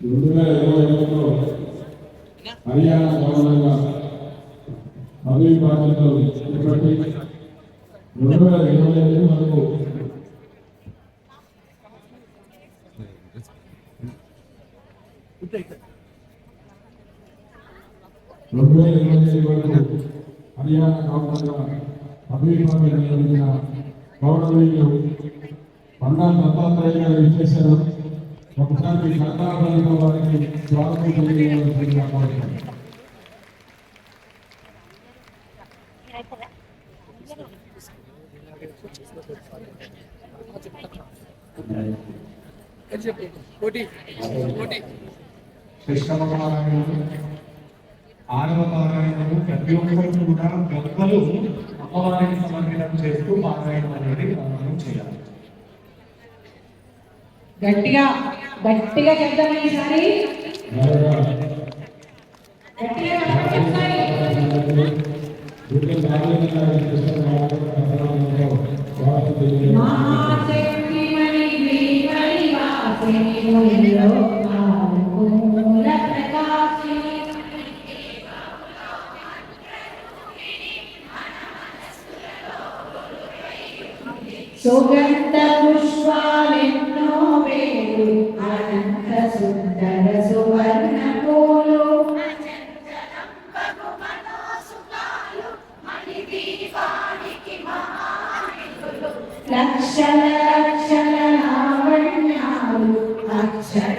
రెండు వేల ఇరవై ఒకటిలో హర్యానా గవర్నర్గా పదవి బాధ్యతలు చేపట్టి రెండు వేల ఇరవై ఐదు వరకు రెండు వేల ఇరవై ఐదు వరకు హర్యానా గవర్నర్గా అభివృద్ధి బాధ్యతలు గౌరవనీయులు బండా దత్తాత్రేయ గారు ఇచ్చేశారు. ఒకసారి కర్ణాటక వారికి స్వాగతం తెలియజేయాల్సిందిగా కోరుతున్నాను. పోటీ పోటీ కృష్ణనారాయణుడు ప్రతి ఒక్కరు కూడా గొప్పలు అమ్మవారికి సమర్పణం చేస్తూ పారాయణం అనేది ప్రారంభం చేయాలి. గట్టిగా గట్టిగా చెప్తాం ఈసారి. గట్టిగా సుగంధ పుష్పాలెన్నో వేలు అనంత సుందర సువర్ణ పూలు లక్షల లక్షల లావణ్యాలు అక్షర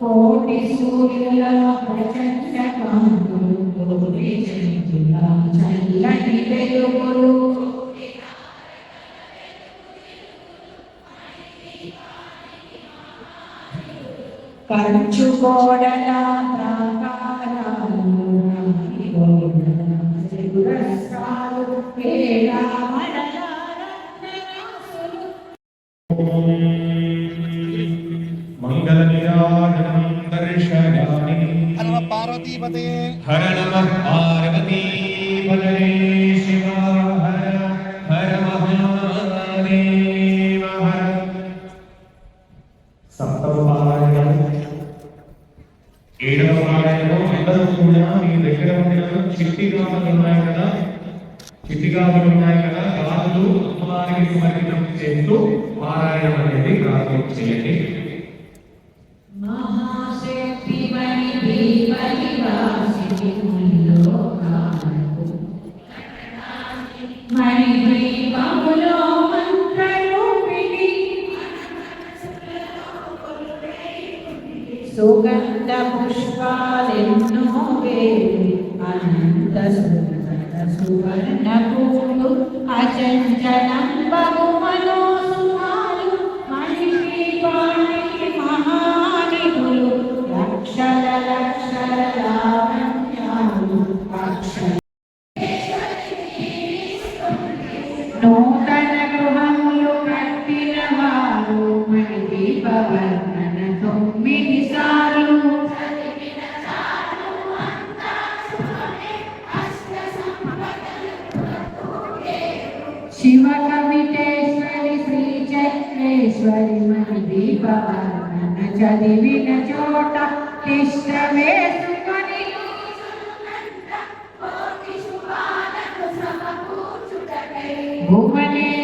కోటి సూర్యుల ప్రచండ కాంతులు చల్లని వెలుగులు కంచు కోడల ప్రాకారాలు పురస్కాలు వేళ మడల రత్నరాసులు మంగళ నిరాజనం దర్శయామి హర పార్వతీపతే హర నమః పార్వతీ పదయే శివ సప్తమ పారాయణం. ఏడవ పారాయణం అందరూ కూడా మీ దగ్గర ఉండిన చిట్టి గాజులు ఉన్నాయి కదా. చిట్టి గాజులు ఉన్నాయి కదా. గాజులు అమ్మవారికి సమర్పితం చేస్తూ పారాయణం అనేది ప్రారంభం చేయండి. సుగంధ పుష్పాలెన్నో వేలు అనంత సుగంధ సువర్ణ పూలు అచంచలం కవిటేశ్వరి శ్రీ చక్రేశ్వరి మణి దీపవర్ణన చదివిన చోట తిష్ట వేసుకొని భువనేశ్వరి